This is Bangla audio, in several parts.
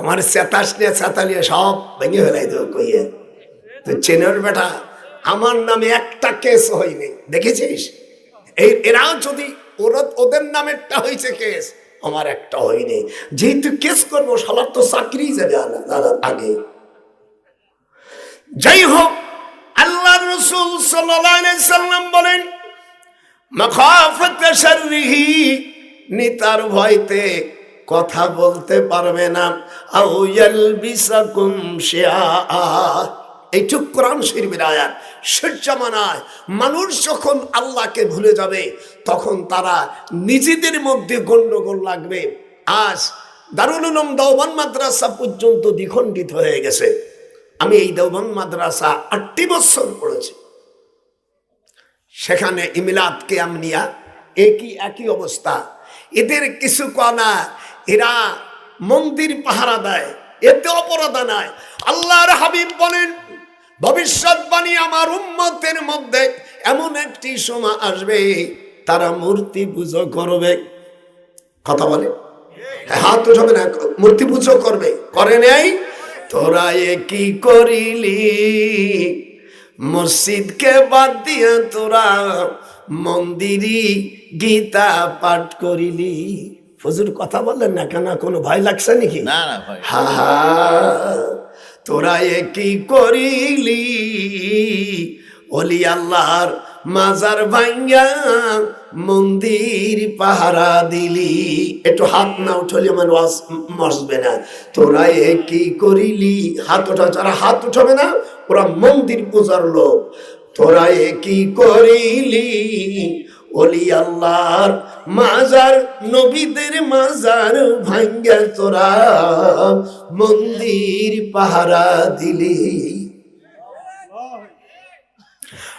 আমার চেতাস নিয়ে চেতালিয়ে সব ভেঙে ফেলাই দেবো কইয়ে। তো চেনের বেটা, আমার নামে একটা কেস হয়নি, দেখেছিস? এই এরাও যদি ওরা, ওদের নামেরটা হয়েছে কেস, আমার একটা হয়নি। যেহেতু কেস করব সবার তো চাকরি যাবে আগে। যাই হোক, আল্লাহ রসুল সাল্লাম বলেন, মাখাফত নিতার ভয়তে কথা বলতে পারবে না। এইটুক কোরআন শরীফের আয়াত। শেষ জামানায় মানুষ যখন আল্লাহকে ভুলে যাবে, তখন তারা নিজেদের মধ্যে গন্ডগোল লাগবে। আজ দারুল উলুম দেওবান মাদ্রাসা পর্যন্ত দ্বিখণ্ডিত হয়ে গেছে। আমি এই দেওবান মাদ্রাসা আটটি বছর পড়েছি। সেখানে ইমিলাদ কেয়ামনিয়া একই একই অবস্থা। এদের কিছু কনা এরা মন্দির পাহারা দেয়, এতে অপরাধা নাই। আল্লাহর হাবিব বলেন, ভবিষ্যৎবাণী আমার উম্মতের মধ্যে এমন একটি সময় আসবে, তারা মূর্তি পুজো করবে। কথা বলে? হাত উঠাবে না, মূর্তি পুজো করবে। করে নেই? তোরা এ কি করিলি? মসজিদকে বাদ দিয়ে তোরা মন্দিরই গীতা পাঠ করিলি। ফজুর কথা বললেন না কেন? কোনো ভয় লাগছে নাকি? না না ভাই হা হা, তোরা এ কি করিলি? অলি আল্লাহর মাজার ভাঙ্গা মন্দির পাহারা দিলি। একটু হাত না উঠলে আমার মসবে না। তোরা এ কি করিলি? হাত ওঠা যারা হাত উঠাবে না ওরা মন্দির পূজার লোক। তোরা এ কি করিলি? অলি আল্লাহর মাজার, নবীদের মাজার ভাঙ্গা তোরা। মন্দির পাহারা দিলি।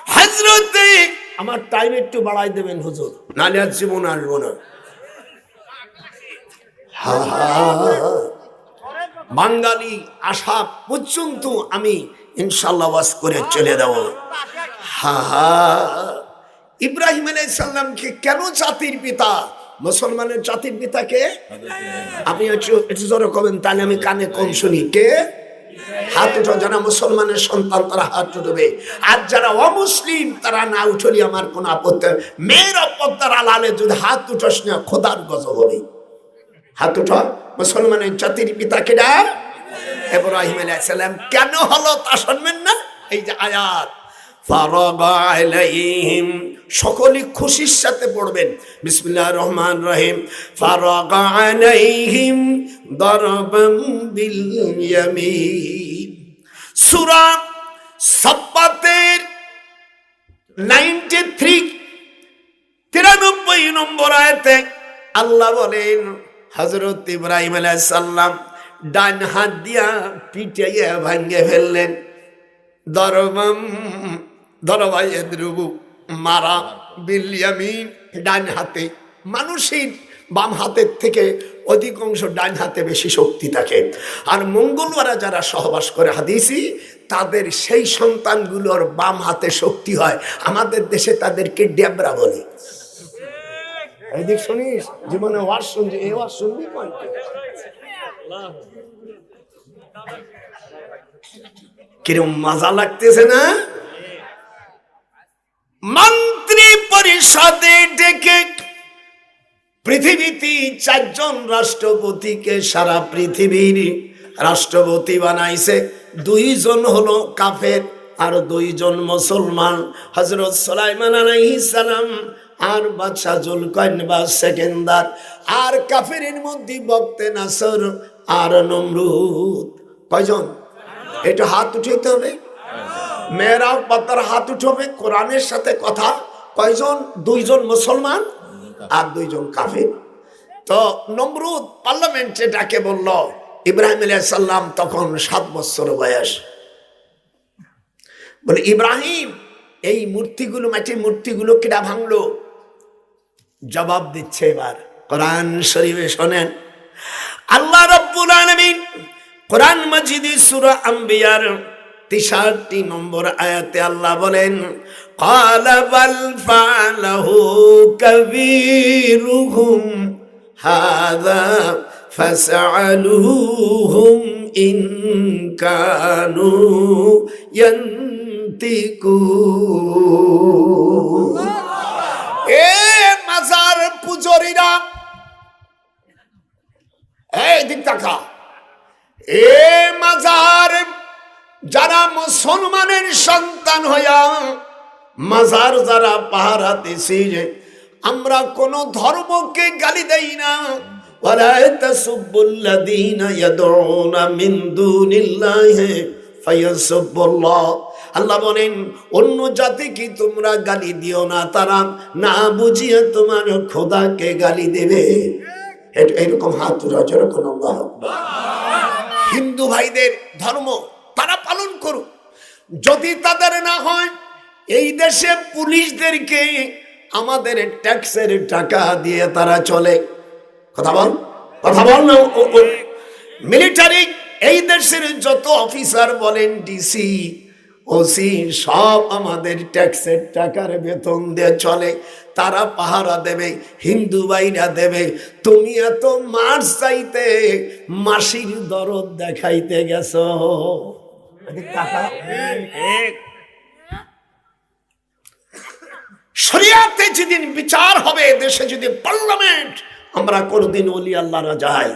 হাজরতে, আমার টাইম একটু বাড়াই দেবেন হুজুর নালে আর জীবন আসব না। বাঙালি আসা পর্যন্ত আমি ইনশাল্লাহ ওয়াজ করে চলে দেব হা হা। ইব্রাহিম আলাইসাল্লামকে কেন জাতির পিতা, মুসলমানের জাতির পিতাকে? আপনি একটু জোরে কবেন, তাহলে আমি কানে কম শুনি। কে? হাত উঠো যারা মুসলমানের সন্তান, তারা হাত উঠবে। আর যারা অমুসলিম, তারা না উঠলি আমার কোনো আপত্তি মেয়ের অপত্তার আলালে যদি হাত উঠোস না, খোদার গজব হবে। হাত উঠো মুসলমানের জাতির পিতা কেডা ইব্রাহিম আলাইহিস সালাম। কেন হলো তা শুনবেন না? এই যে আয়াত। সকলে খুশির সাথে পড়বেন। বিসমিল্লাহির রহমান রহিম। ফারাগা আলাইহিম দরবাম বিল ইয়ামিন। সূরা সাব্বাতের 93 তিরানব্বই নম্বর আয়তে আল্লাহ বলেন হজরত ইব্রাহিম সাল্লাম ডান হাত দিয়া পিটাইয়া ভাঙ্গে ফেললেন। দরবাম দরবাই দ্রুবু মারা বিলিয়ামিন ডান হাতে। মানুষের বাম হাতের থেকে অধিকাংশ ডান হাতে বেশি শক্তি থাকে। আর মঙ্গলবারা যারা সহবাস করে হাদিসি, তাদের সেই সন্তানগুলোর বাম হাতে শক্তি হয়। আমাদের দেশে তাদেরকে ডেবরা বলে। শুনিস? জীবনে কিরম মজা লাগতেছে না? মন্ত্রী পরিষদে ডেকে পৃথিবীতে চারজন রাষ্ট্রপতিকে সারা পৃথিবীর রাষ্ট্রপতি বানাইছে। দুইজন হলো কাফের আর দুইজন মুসলমান। হজরত সালাইমান সালাম আর বাদশাহ জুলকাইন বা সেকেন্দার। আর কাফেরের মধ্যে বক্তে নাসর আর নমরুদ। কয়জন? এটা হাত উঠাইতে হবে। মেয়েরাও পাতার হাত উঠবে, কোরআনের সাথে কথা। কয়জন? দুইজন মুসলমান আর দুইজন কাফির। তো নমরুদ পার্লামেন্টে ডাকে বলল, ইব্রাহিম সালাম তখন সাত বছর বয়স। বলে, ইব্রাহিম, এই মূর্তিগুলো মাটির মূর্তিগুলো কিরা ভাঙলো? জবাব দিচ্ছে এবার, কোরআন শরীফে শোনেন, আল্লাহ রব্বুল আলামিন কোরআন মাজিদি সূরা আম্বিয়ার তেষট্টি নম্বর আয়াতে আল্লাহ বলেন হাদা ইন এ মাজার পূজরীরা এই দিক এ মাজার যারা মুসলমানের সন্তান হইয়া মাজার যারা পাহারা দিছি আমরা কোন ধর্মকে গালি দেই না ولا تسبوا الذين يدعون من دون الله فيسبوا الله আল্লাহ বলেন অন্য জাতিকে তোমরা গালি দিও না তারা না বুঝিয়ে তোমার খোদাকে গালি দেবে এটা এরকম হাত উঠা যেরকম আল্লাহ আকবার। হিন্দু ভাইদের ধর্ম তারা পালন করুক। যদি তাদের না হয়, এই দেশে পুলিশদেরকে আমাদের ট্যাক্সের টাকা দিয়ে তারা চলে। কথা বল কথা বল না মিলিটারি, এই দেশের যত অফিসার বলেন, ডিসি, ওসি, সব আমাদের ট্যাক্সের টাকার বেতন দিয়ে চলে। তারা পাহারা দেবে, হিন্দু ভাইরা দেবে। তুমি এত মাস চাইতে মাসির দরদ দেখাইতে গেছো। শরিয়াতে যেদিন বিচার হবে, দেশে যদি পার্লামেন্ট, আমরা অলি আল্লাহরা যাই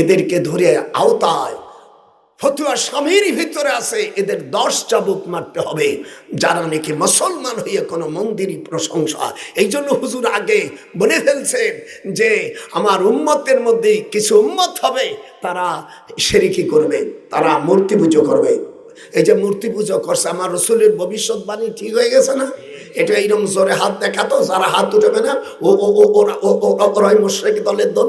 এদেরকে ধরে আওতায় ফতুয়া স্বামীর ভিতরে আছে, এদের দশ চাবুক মারতে হবে। যারা নাকি মুসলমান হয়ে কোনো মন্দিরই প্রশংসা। এই জন্য হুজুর আগে বলে ফেলছেন যে, আমার উম্মতের মধ্যে কিছু উম্মত হবে, তারা সেরিকি করবে, তারা মূর্তি পুজো করবে। এই যে মূর্তি পুজো করছে, আমার রসুলের ভবিষ্যৎবাণী ঠিক হয়ে গেছে না? এটা এইরকম জোরে হাত দেখাতো, যারা হাত উঠবে না, ও ও ওরা মুশ্রেক দলের দল।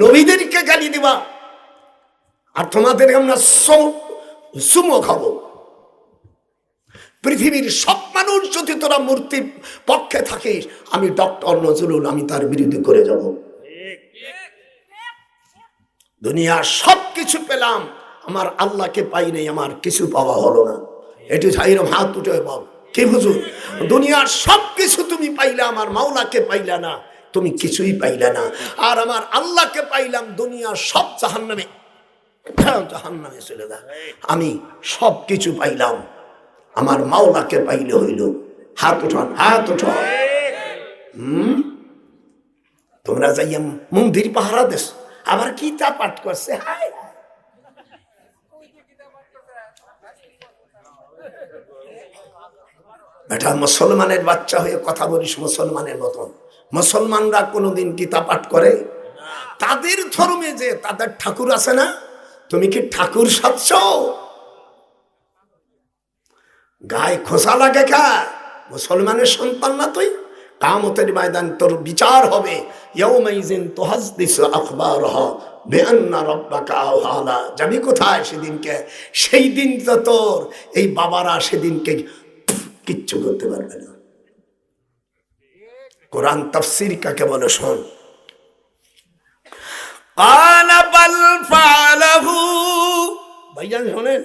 নবীদেরকে গালি দিবা। আর তোমাদের আমরা সুমো খাব। পৃথিবীর সব মানুষ যদি তোরা মূর্তির পক্ষে থাকিস, আমি ডক্টর নজরুল, আমি তার বিরুদ্ধে করে যাব। দুনিয়ার সব কিছু পেলাম, আমার আল্লাহকে পাই নাই, আমার কিছু পাওয়া হলো না। এটি এরকম হাত উঠে বাব কি বুঝুন দুনিয়ার সব কিছু তুমি পাইলে, আমার মাওলাকে পাইলা না, তুমি কিছুই পাইলে না। আর আমার আল্লাহকে পাইলাম, দুনিয়ার সব জাহান নামে জাহান চলে যা। আমি সব কিছু পাইলাম। আমার মাওলাকে পাইলে হইল। হাত উঠান হাত উঠান। তোমরা যাইয়া মন্দির পাহারা দেশ আবার কি তা পাঠ করছে? হায় এটা মুসলমানের বাচ্চা হয়ে কথা বলিস মুসলমানের মতন। মুসলমানরা কোনোদিন গীতা পাঠ করে? তাদের ধর্মে যে তাদের ঠাকুর আছে না? তুমি কি ঠাকুর সাজছ? গায়ে খোসা লাগে খা মুসলমানের সন্তান না তুই? কামতের ময়দান তোর বিচার হবে। যাবি কোথায় সেদিনকে? সেই দিন তো তোর, এই বাবারা সেদিনকে কিচ্ছু করতে পারবে না। কোরআন তাফসির কাকে বলে শোন? কালাবাল ফালাহু ভাইজান শোনেন।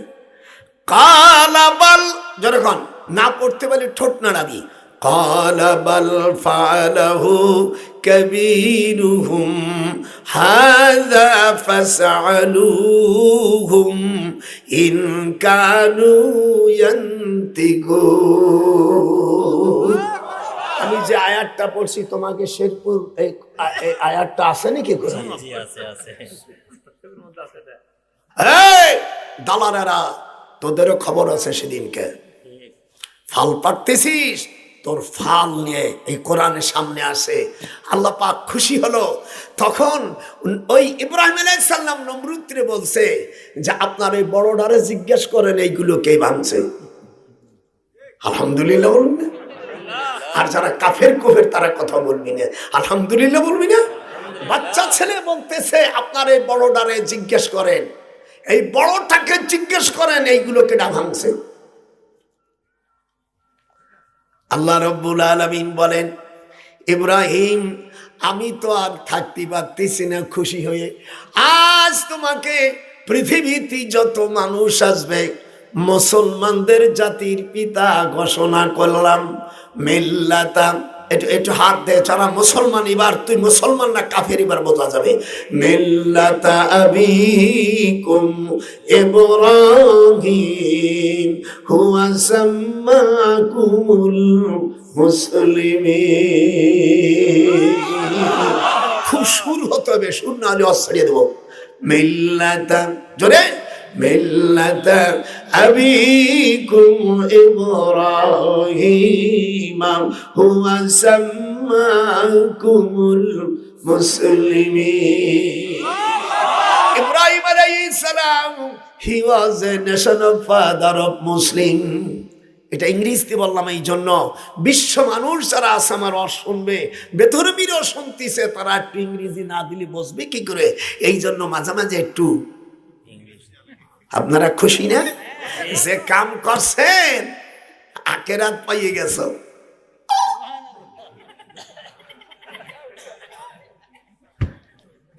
কালাবাল যখন না পড়তে পারলে ঠোঁট নাড়াবি। কালাবাল ফালাহু কবীরুহুম হাযা ফাসআলুহুম ইন কানু ইয়ান্তিগুন আমি যে আয়াতটা পড়ছি তোমাকে শেরপুর এই আয়াতটা আছে নাকি দালালেরা তোদেরও খবর আছে সেদিনকে। ফাল পাড়তেছিস তোর ফাল নিয়ে এই কোরআনের সামনে আসে। আল্লাহ পাক খুশি হলো। তখন ওই ইব্রাহিম আলাইসাল্লাম নমরুদ্রে বলছে যে আপনার এই বড়ডারে জিজ্ঞেস করেন এইগুলো কে ভাঙছে আলহামদুলিল্লাহ বলুন না। আর যারা কাফের কোফের, তারা কথা বলবি না। আলহামদুলিল্লাহ বলবি না? বাচ্চা ছেলে বলতেছে, আপনার এই বড়ডারে জিজ্ঞেস করেন। এই বড়টাকে জিজ্ঞেস করেন, এইগুলো কেডা ভাঙছে? আল্লাহ রব্বুল আলমিন বলেন, ইব্রাহিম, আমি তো আর থাকতে পারতেছি না খুশি হয়ে। আজ তোমাকে পৃথিবীতে যত মানুষ আসবে, মুসলমানদের জাতির পিতা ঘোষণা করলাম। মিল্লাতাম একটু একটু হাত দে, যারা মুসলমান, এবার তুই মুসলমান না কাফের, এবার বোঝা যাবে। মিল্লাতা আবিকুম ইব্রাহিম, হুয়া সাম্মাকুমুল মুসলিমিন। খুব সুর হতে হবে সুর না হলে অস্ত্রিয়ে দেবো। মিল্লাতা, জোরে। Salam, he was a national father of Muslim. এটা ইংরেজিতে বললাম এই জন্য বিশ্ব মানুষ যারা আছে আমার অ শুনবে বেতরবিরও শুনতেছে তারা একটু ইংরেজি না দিলে বসবে কি করে এই জন্য মাঝে মাঝে একটু আপনারা খুশি না? যে কাম করছেন আকেরাত পাইয়ে গেছ।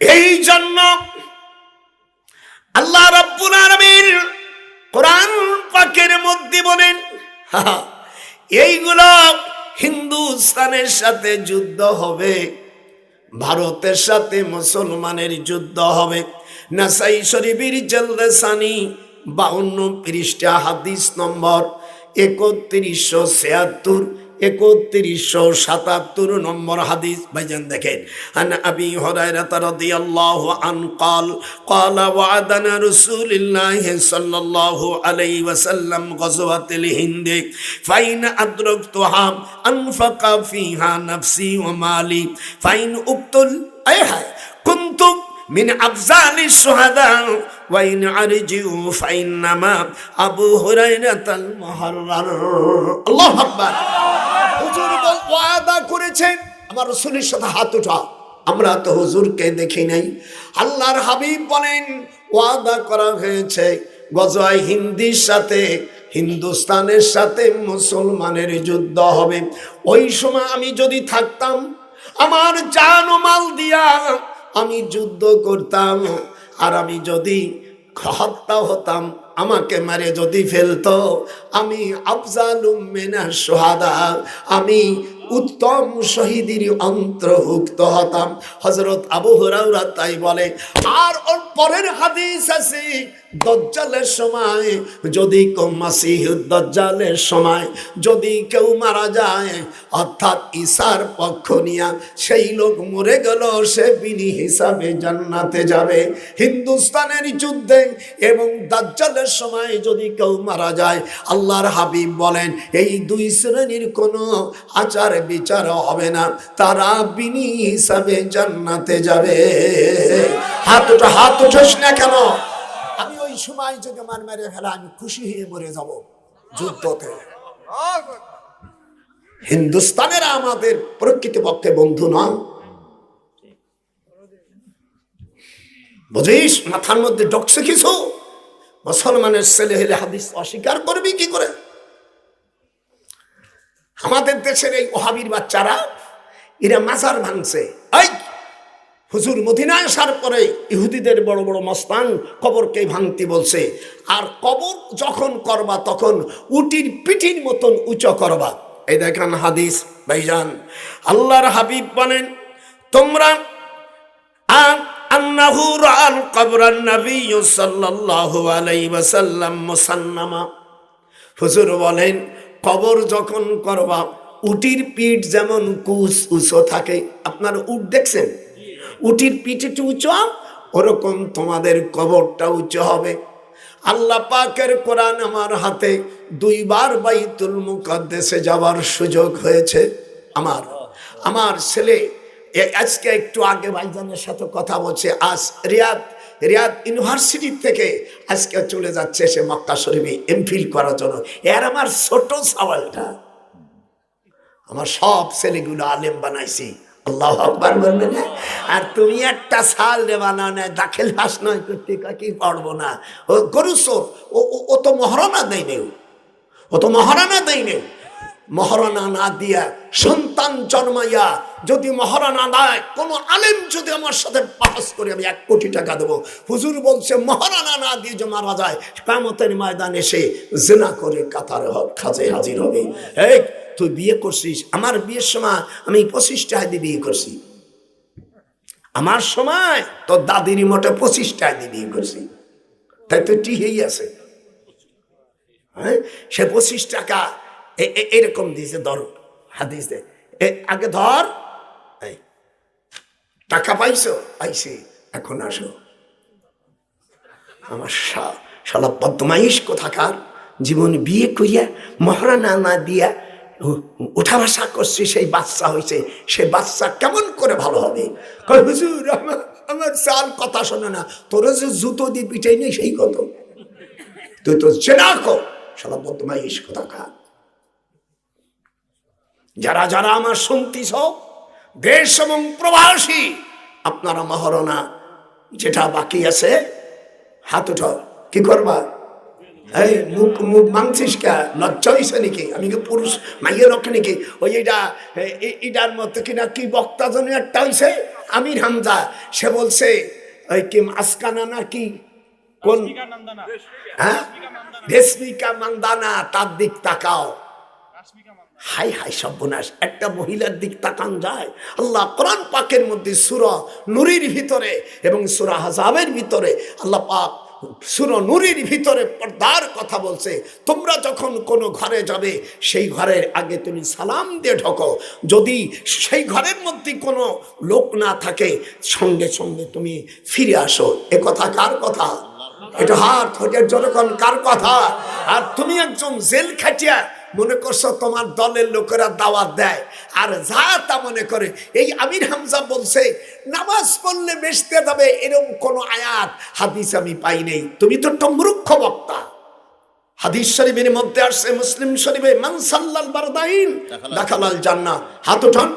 এই জন্য আল্লাহ রাব্বুল আলামিন কোরআন পাকের মধ্যে বলেন এইগুলো হিন্দুস্তানের সাথে যুদ্ধ হবে, ভারতের সাথে মুসলমানের যুদ্ধ হবে। নাসাই শরীফের জলদে সানি বাউন্ন পৃষ্ঠা হাদিস নম্বর একত্রিশশো ছিয়াত্তর একত্রিশশো সাতাত্তর নম্বর হাদিস ভাইজান দেখেন আন আবি হুরায়রা রাদিয়াল্লাহু আন قال قال وعدنا رسول الله صلى الله عليه وسلم غزوة الهند فإن أدركتها أنفق فيها نفسي ومالي فإن أقتل أي هاي كنت মিন আফজালি সোহাদা ওয়াইন আরজিউ ফাইন্নামা আবু হুরাইরাতাল মুহাররার। আল্লাহ আকবার। হুজুর ওয়াদা করেছেন, আমার রাসূলের সাথে হাত উঠাও আমরা তো হুজুরকে দেখি নাই। আল্লাহর হাবিব বলেন, ওয়াদা করা হয়েছে গজয় হিন্দির সাথে, হিন্দুস্তানের সাথে মুসলমানের যুদ্ধ হবে। ওই সময় আমি যদি থাকতাম, আমার জান মাল দিয়া আমি যুদ্ধ করতাম, আর আমি যদি হত্যা হতাম, আমাকে মারে যদি ফেলতো। আমি আফজাল মেনা সোহাদা আমি উত্তম শহীদের অন্তর্ভুক্ত হতাম। হজরত আবু হরাউরা তাই বলে, আর ওর পরের হাদিস আছে দজ্জালের সময়, যদি কেউ মাসিহ দজ্জালের সময়, যদি কেউ মারা যায়, অর্থাৎ ঈশার পক্ষ নিয়া সেই লোক মরে গেল, সে বিনি হিসাবে জান্নাতে যাবে। হিন্দুস্তানের যুদ্ধে এবং দাজ্জালের সময় যদি কেউ মারা যায়, আল্লাহর হাবিব বলেন, এই দুই শ্রেণির কোনো আচার বিচার হবে না, তারা বিনি হিসাবে জান্নাতে যাবে। হাত উঠো হাত উঠোস না কেন? ওই সময় যদি আমার মেরে ফেলা, আমি খুশি হয়ে মরে যাব যুদ্ধতে। হিন্দুস্তানের আমাদের প্রকৃতপক্ষে বন্ধু নয়। বুঝিস, মাথার মধ্যে ডকছে কিছু? মুসলমানের ছেলে হলে হাদিস অস্বীকার করবি কি করে? আমাদের দেশের এই ওহাবির বাচ্চারা, এরা মাজার ভাঙছে। এই হুজুর মদিনায় আসার পরে ইহুদিদের বড় বড় মস্তান কবরকে ভাঙতে বলছে। আর কবর যখন করবা তখন উটির পিঠির মতন উঁচু করবা। এই দেখেন হাদিস, ভাইজান, আল্লাহর হাবিব বলেন, তোমরা আন্নাহু রাআল কবরান নবী সাল্লাল্লাহু ওয়াসাল্লাম মুসান্নামা। হুজুর বলেন, কবর যখন করবা, উটির পিঠ যেমন কুস উঁচু থাকে। আপনার উট দেখছেন? উটির পিঠ একটু উঁচু ওরকম তোমাদের কবরটা উঁচু হবে। আল্লাহ পাকের কোরআন আমার হাতে দুইবার বাইতুল মুকদ্দেসে যাওয়ার সুযোগ হয়েছে। আমার আমার ছেলে আজকে একটু আগে ভাইজানের সাথে কথা বলছে, আজ রিয়াদ রিয়াদ ইউনিভার্সিটি থেকে আজকে চলে যাচ্ছে সে মক্কা শরীফে এমফিল করার জন্য। এর আমার ছোট সওয়ালটা। আমার সব ছেলেগুলো আলেম বানাইছি। আল্লাহ আকবার বলবে না আর তুমি একটা সাল বানাও না দাখিল পাস নয় করতে কি পড়ব না? ও ও, ও- তো মহারণা দেয় ও তো মহারানা দেয় নেই। মহারানা না দিয়া সন্তান জন্মাইয়া যদি মহারানা দেয়, কোনো আলেম যদি আমার সাথে পাস করে, আমি এক কোটি টাকা দেবো। হুজুর বলছে মহারানা না দিয়ে যে মারা যায় কামতের ময়দান এসে জেনা করে কাতার খাজে হাজির হবে। এই তুই বিয়ে করছিস? আমার বিয়ের সময় আমি পঁচিশ টাকা দিয়ে বিয়ে করছি। আমার সময় তোর দাদির মোটে পঁচিশ টাকা দিয়ে বিয়ে করছি। তাই তো টিহেই আছে। হ্যাঁ? সে পঁচিশ টাকা এরকম দিয়েছে, ধর হাদিস দে আগে ধর। টাকা পাইছো? পাইছি, এখন আসো। আমার শালা বদমাইশ কোথাকার? জীবন বিয়ে করিয়া, মহারানা না দিয়া উঠা ভাষা করছে, সেই বাচ্চা হয়েছে সেই বাচ্চা কেমন করে ভালো হবে? হুজুর আমার আমার চাল কথা শোনে না। তোর যে জুতো দিয়ে পিটাই নেই, সেই কত? তুই তো চেনা কো। শালা বদমাইশ খা যারা যারা আমার শুনতিস দেশ এবং প্রবাসী, আপনারা মহারণা, যেটা বাকি আছে, হাত উঠো কি করবা? এই মুখ মুখ মাংসিস কা? লজ্জা হয়েছে নাকি? আমি কি পুরুষ? মাইয়ে লোক নাকি? ওই এটা এটার মতো কিনা কি বক্তা যেন একটা হয়েছে আমির হামজা সে বলছে ওই কি আসকানা না কি? কোন হ্যাঁ? রেশমিকা মান্দানা তার দিক তাকাও। হাই হাই সর্বনাশ একটা মহিলার দিক তাকান যায়। আল্লাহ কোরআন পাকের মধ্যে সুরা নুরির ভিতরে এবং সুরা হাজাবের ভিতরে আল্লাহ পাক সুর নুরির ভিতরে পর্দার কথা বলছে। তোমরা যখন কোনো ঘরে যাবে, সেই ঘরের আগে তুমি সালাম দিয়ে ঢোকো। যদি সেই ঘরের মধ্যে কোনো লোক না থাকে, সঙ্গে সঙ্গে তুমি ফিরে আসো। এ কথা কার কথা? এটা হাত হোটের জনগণ, কার কথা? আর তুমি একজন জেল খাটিয়া মনে করছ তোমার দলের লোকেরা দাওয়াত দেয়? আর যা তা মনে করে? এই আমির হামজা বলছে নামাজ পড়লে বেসতে যাবে এরকম কোন আয়াত হাদিস আমি পাই নেই। তুমি তো টমরুক্ষ বক্তা। হাদিস শরীফের মধ্যে আসছে মুসলিম শরীফে মানসাল্লাল বারদাইন দেখালাল জান্না হাত উঠান।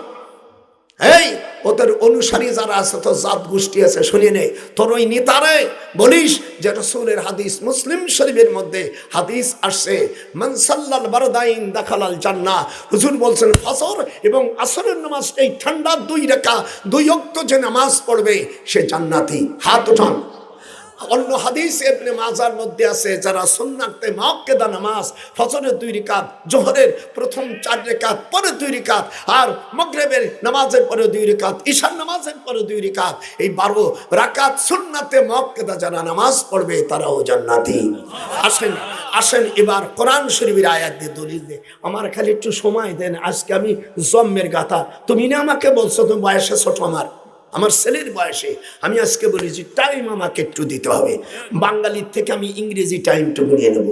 এই, ওদের অনুসারী যারা আছে তো জাত গোষ্ঠী আছে, শুনে নেই তোর ওই নেতারে বলিস যে রসুলের হাদিস মুসলিম শরীফের মধ্যে হাদিস আসছে। মানসাল্লাল বারদাইন দাখালাল জান্না হুজুর বলছেন ফসর এবং আসরের নামাজ, এই ঠান্ডা দুই রেখা, দুই অক্ত যে নামাজ পড়বে, সে জান্নাতি। হাত উঠান। অন্য হাদিস এমনি মাজার মধ্যে আছে, যারা সুন্নাতে মাক্কেদা নামাজ, ফজরের দুই রিকাত, জোহরের প্রথম চার রেখাত পরে দুই রিকাত আর মগরেবের নামাজের পরে দুই রিকাত ঈশান নামাজের পরে দুই রিকাত, এই বারো রাকাত সুন্নাতে মক্কেদা যারা নামাজ পড়বে তারাও জান্নাতি। আসেন আসেন এবার কোরআন শরীফের আয়াত দিয়ে দলিল দে আমার খালি একটু সময় দেন, আজকে আমি জম্মের গাথা। তুমি না আমাকে বলছো তুমি বয়সে ছোট আমার। আমার ছেলের বয়সে আমি আজকে বলেছি টাইম আমাকে একটু দিতে হবে। বাঙালির থেকে আমি ইংরেজি টাইমটা নিয়ে নেব।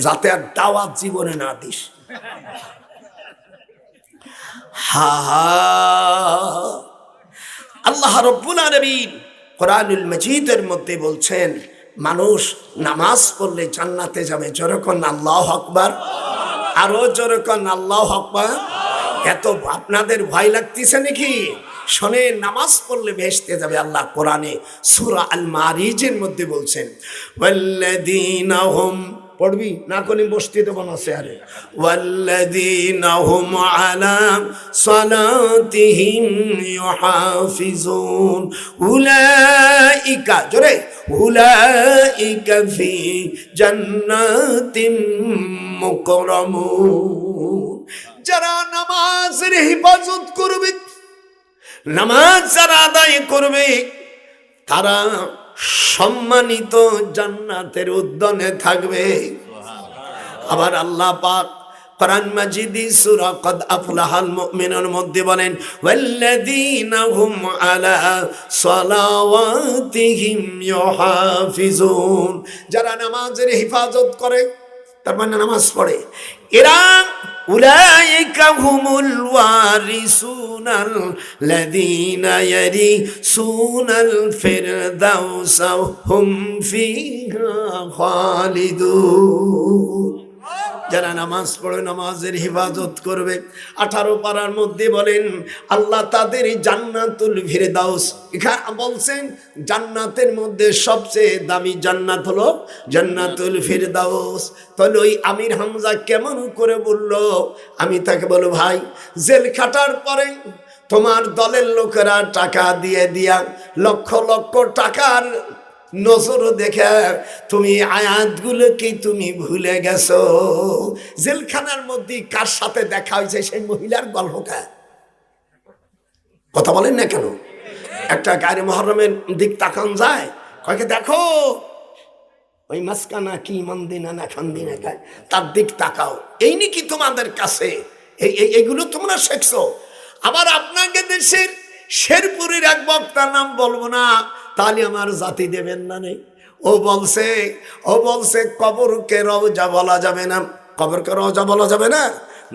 যাতে আর দাওয়াত জীবনে না দিস। হা। আল্লাহ রব্বুল আলামিন কোরআনুল মজিদের মধ্যে বলছেন, মানুষ নামাজ পড়লে জান্নাতে যাবে। যেরকম আল্লাহ আকবার, আরও যেরকম আল্লাহ আকবার এত আপনাদের ভয় লাগতেছে নাকি? শোনে, নামাজ পড়লে ভেসতে যাবে আল্লাহ কোরআনে। সূরা আল মারিজের মধ্যে বলছেন হুম পড়বি? না কোনি বসতে দেবো না স্যারে ওয়াল্লাযীনা হুম আলা সালাতিহিম ইউহাফিজুন। উলাইকা, জোরে, উলাইকা ফি জান্নাতিম মুকরামুন। যারা নামাজের হেফাজত করবে, নামাজ যারা আদায় করবে, তারা সম্মানিত জান্নাতের উদ্যানে থাকবে। আবার আল্লাহ পাক কোরআন মাজিদি সূরা কদ আফলাহাল মুমিনুর মধ্যে বলেন, ওয়াল্লাযীনা হুম আলা সালাওয়াতিহিম ইউহাফিজুন। যারা নামাজের হেফাজত করে, তার মানে নামাজ পড়ে। এরা أولئك هم الوارثون الذين يرثون الفردوس هم فيها خالدون. যারা নামাজ পড়ে নামাজের হিফাজত করবে, আঠারো পাড়ার মধ্যে বলেন, আল্লাহ তাদের জান্নাতুল ফিরদাউস, এখানে বলছেন, জান্নাতের মধ্যে সবচেয়ে দামি জান্নাত হলো জান্নাতুল ফিরদাউস। তাহলে ওই আমির হামজা কেমন করে বলল? আমি তাকে বলো ভাই, জেল খাটার পরে তোমার দলের লোকেরা টাকা দিয়ে দিয়া লক্ষ লক্ষ টাকার নজর দেখে, তুমি আয়াতগুলোকে তুমি ভুলে গেছো। জেলখানার মধ্যে কার সাথে দেখা হয়েছে সেই মহিলার গল্পটা কথা বলেন না কেন? একটা গাড়ি মহরমের দিক তাকান যায় কয়েকে দেখো, ওই মাসকানা কি মন্দিনা না খান্দিনা খায় তার দিক তাকাও। এই নাকি তোমাদের কাছে? এই, এই- এইগুলো তোমরা শেখছো। আবার আপনাকে দেশের শেরপুরের এক বক্তার নাম বলব না তাহলে আমার জাতি দেবেন না নেই। ও বলছে ও বলছে, কবরকে রওজা বলা যাবে না। কবরকে রওজা বলা যাবে না?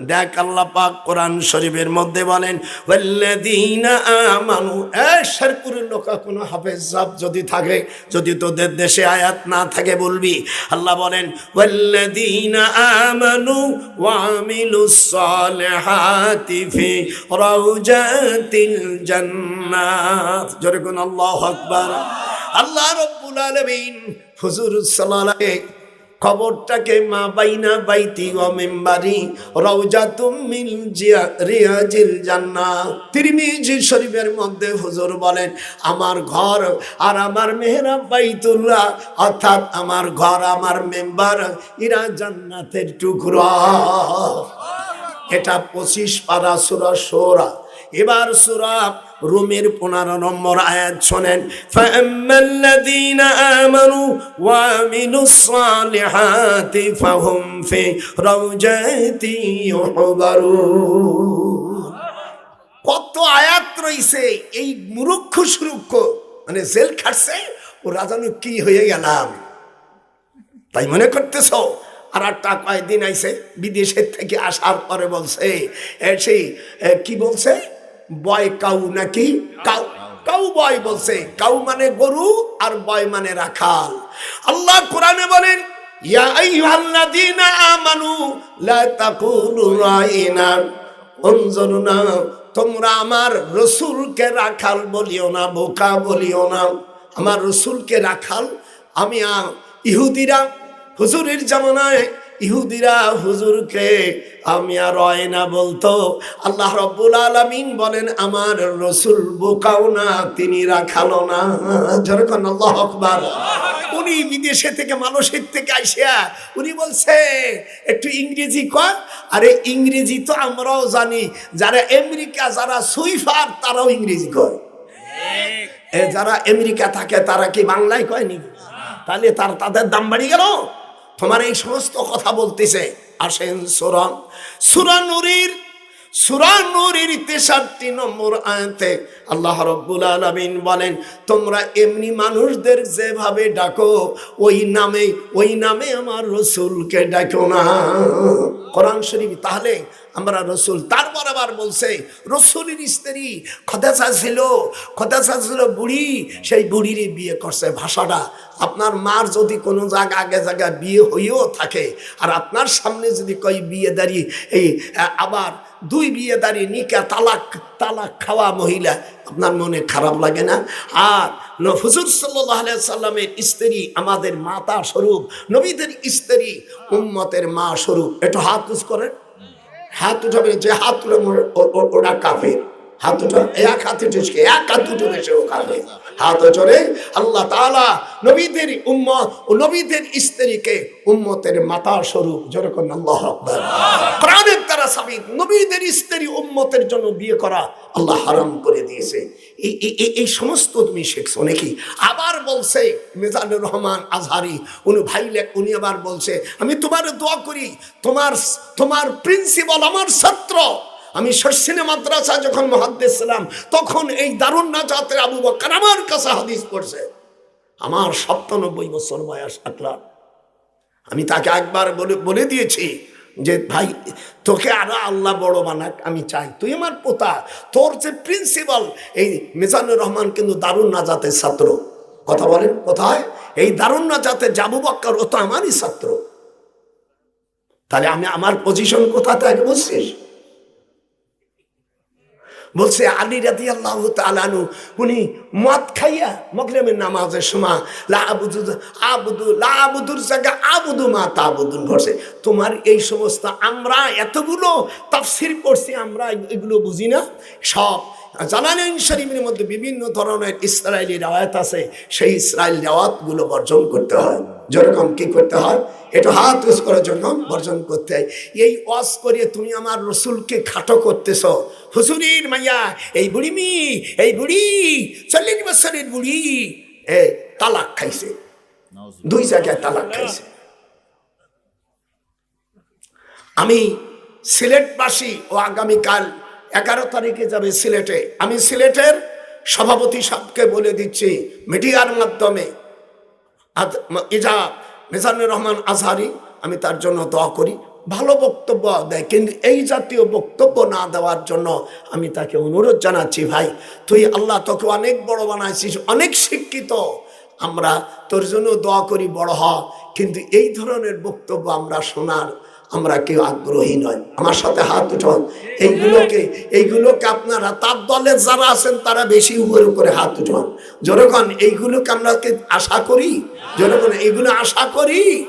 দেখ আল্লাহ পাক কোরআন শরীফের মধ্যে বলেন আমানু যদি থাকে, যদি তোদের দেশে আয়াত না থাকে বলবি, আল্লাহ বলেন আমানু কোন আল্লাহু আকবার। আল্লাহ রাব্বুল আলামিন হুজুর সাল্লাল্লাহু খবরটাকে মা বাইনা বাইতি ও মেম্বারি, রওজাতুম মিল জিয়া রিয়াজিল জান্নাহ তিরমিজি শরীফের মধ্যে হুজুর বলেন, আমার ঘর আর আমার মেহরাব বাইতুল্লাহ, অর্থাৎ আমার ঘর, আমার মেম্বার ইরা জান্নাতের টুকরা। এটা পঁচিশ পারা সুরা সোরা। এবার সুরা রুমের পনেরো নম্বর আয়াত শোনেন ওয়া আমিলুস সালিহাতি ফাহুম ফি রাউজাতি ইউহবারুন. কত আয়াত রইছে, এই মুরুক্ষ সুরুক্ষ মানে জেল খাটছে, ও রাজানু কি হয়ে গেলাম? তাই মনে করতেছ? আর একটা কয়েকদিন আইসে বিদেশের থেকে আসার পরে বলছে সেই কি বলছে? বয় কাউ নাকি? কাউ। কাউ বয় বলছে, কাউ মানে গরু আর বয় মানে রাখাল। আল্লাহ কোরআনে বলেন, ইয়া আইয়ুহাল্লাযীনা আমানু লা তাকুলু রাইনা। অঞ্জনা তোমরা আমার রসুলকে রাখাল বলিও না, বোকা বলিও না। আমার রসুলকে রাখাল, আমি ইহুদিরা। হুজুরের জামানায় ইহুদিরা হুজুরকে, আমি আর রয় না, বলতো। আল্লাহ রব্বুল আলামিন বলেন, আমার রসুল বোকাও না, তিনি রাখালো না। যেরকম আল্লাহ আকবার। উনি বিদেশে থেকে মানুষের থেকে আইসিয়া, উনি বলছে, একটু ইংরেজি কয়? আরে, ইংরেজি তো আমরাও জানি। যারা আমেরিকা, যারা সুইফার, তারাও ইংরেজি কয়। যারা আমেরিকা থাকে, তারা কি বাংলায় কয়নি তাহলে তার, তাদের দাম বাড়ি গেল? তোমার এই সমস্ত কথা বলতেছে। আসেন সুরান সুরা নুরির সুরা তেষট্টি নম্বর আয়াতে আল্লাহ রব্বুল আলমিন বলেন, তোমরা এমনি মানুষদের যেভাবে ডাকো, ওই নামে ওই নামে আমার রসুলকে ডাকো না। কোরআন শরীফ, তাহলে আমরা রসুল, তারপর আবার বলছে, রসুলের স্ত্রী খদেসা ছিল খদেসা ছিল বুড়ি, সেই বুড়ির বিয়ে করছে। ভাষাটা, আপনার মার যদি কোনো জায়গা, আগে জায়গায় বিয়ে হইও থাকে, আর আপনার সামনে যদি কই বিয়ে দাঁড়িয়ে এই, আবার দুই বিয়ে দাঁড়িয়ে নিকা তালাক তালাক খাওয়া মহিলা, আপনার মনে খারাপ লাগে না? আর হুজুর সাল্লামের স্ত্রী আমাদের মাতা স্বরূপ, নবীদের স্ত্রী উম্মতের মা স্বরূপ। একটু হাত উঁচ করেন। হাত উঠাবে যে হাত উঠে ওরা কাফের। হাত উঠা, এক হাত উঠে এক হাত উঠে সে ও কাফের। হাত চড়ে আল্লাহ তাআলা নবীদের উম্মত ও নবীদের স্ত্রীকে উম্মতের মাতা স্বরূপ। যেরকম আল্লাহ কোরআনের দ্বারা সাবিত নবীদের স্ত্রী উম্মতের জন্য বিয়ে করা আল্লাহ হারাম করে দিয়েছে। এই সমস্ত তুমি শিখছো নাকি? আবার বলছে মেজানুর রহমান আজহারি, উনি ভাই উনি আবার বলছে, আমি তোমার দোয়া করি। তোমার তোমার প্রিন্সিপাল আমার ছাত্র। আমি শর্ষিনে মাদ্রাসা যখন মহাদ্দেশ ছিলাম, তখন এই দারুণ নাজাতের আবু বকর আমার কাছে হাদিস পড়ছে। আমার সপ্তানব্বই বছর বয়স আটলাম আমি তাকে একবার বলে বলে দিয়েছি যে, ভাই, তোকে আরও আল্লাহ বড় বানাক, আমি চাই। তুই আমার পোতা, তোর যে প্রিন্সিপাল এই মিজানুর রহমান কিন্তু দারুণ নাজাতের ছাত্র। কথা বলেন, কোথায়? এই দারুণ নাজাতে জাবু বাক্কার ও তো আমারই ছাত্র। তাহলে আমি আমার পজিশন কোথা থেকে বুঝছিস বলছে আলী রাদি আল্লাহ তালানু উনি মদ খাইয়া মগরেমের নামাজের সময় লা আবুদু আবুদু, লা আবুদুর জায়গা আবুদু মা তাবুদুন ঘটছে তোমার এই সমস্ত আমরা এতগুলো তাফসির করছি আমরা এগুলো বুঝি না? সব জালালাইন শরীফের মধ্যে বিভিন্ন ধরনের ইসরায়েলি রাওয়াত আছে, সেই ইসরায়েল রাওয়াতগুলো বর্জন করতে হয়। যেরকম কি করতে হয়? এটা হাত উস করার জন্য বর্জন করতে হয়। এই ওয়াজ করিয়ে তুমি আমার রসুলকে খাটো করতেছ। হুসুরির মাইয়া, এই বুড়ি মি, এই বুড়ি, চল্লিশ বছরের বুড়ি, এ তালাক খাইছে। দুই জায়গায় তালাক খাইছে। আমি সিলেটবাসী ও আগামীকাল এগারো তারিখে যাবে সিলেটে। আমি সিলেটের সভাপতি সাহেবকে বলে দিচ্ছি, মিডিয়ার মাধ্যমে ইজা মিজানুর রহমান আজহারি, আমি তার জন্য দোয়া করি। ভালো বক্তব্য দেয়, কিন্তু এই জাতীয় বক্তব্য না দেওয়ার জন্য আমি তাকে অনুরোধ জানাচ্ছি, ভাই, তুই আল্লাহ তোকে অনেক বড় বানাইছিস, অনেক শিক্ষিত। আমরা তোর জন্য দোয়া করি, বড় হ। কিন্তু এই ধরনের বক্তব্য আমরা শোনার আমরা কেউ আগ্রহী নয়। আমার সাথে হাত উঠান এইগুলোকে এইগুলোকে আপনারা, তার দলের যারা আছেন, তারা বেশি উপরে করে হাত উঠান যখন এইগুলোকে আমরা আশা করি? যখন এইগুলো আশা করি?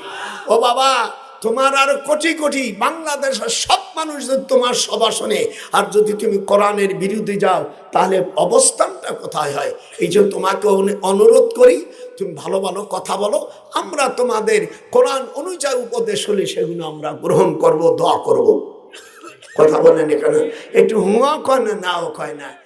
ও বাবা, তোমার আর কোটি কোটি বাংলাদেশের সব মানুষ যদি তোমার সভা শোনে আর যদি তুমি কোরআনের বিরুদ্ধে যাও, তাহলে অবস্থানটা কোথায় হয়? এই জন্য তোমাকে অনু- অনুরোধ করি তুমি ভালো ভালো কথা বলো। আমরা তোমাদের কোরআন অনুযায়ী উপদেশ হলে সেগুলো আমরা গ্রহণ করব, দোয়া করব। কথা বলেন এখানে। একটু হুঁয়া কয় না, নাও কয় না।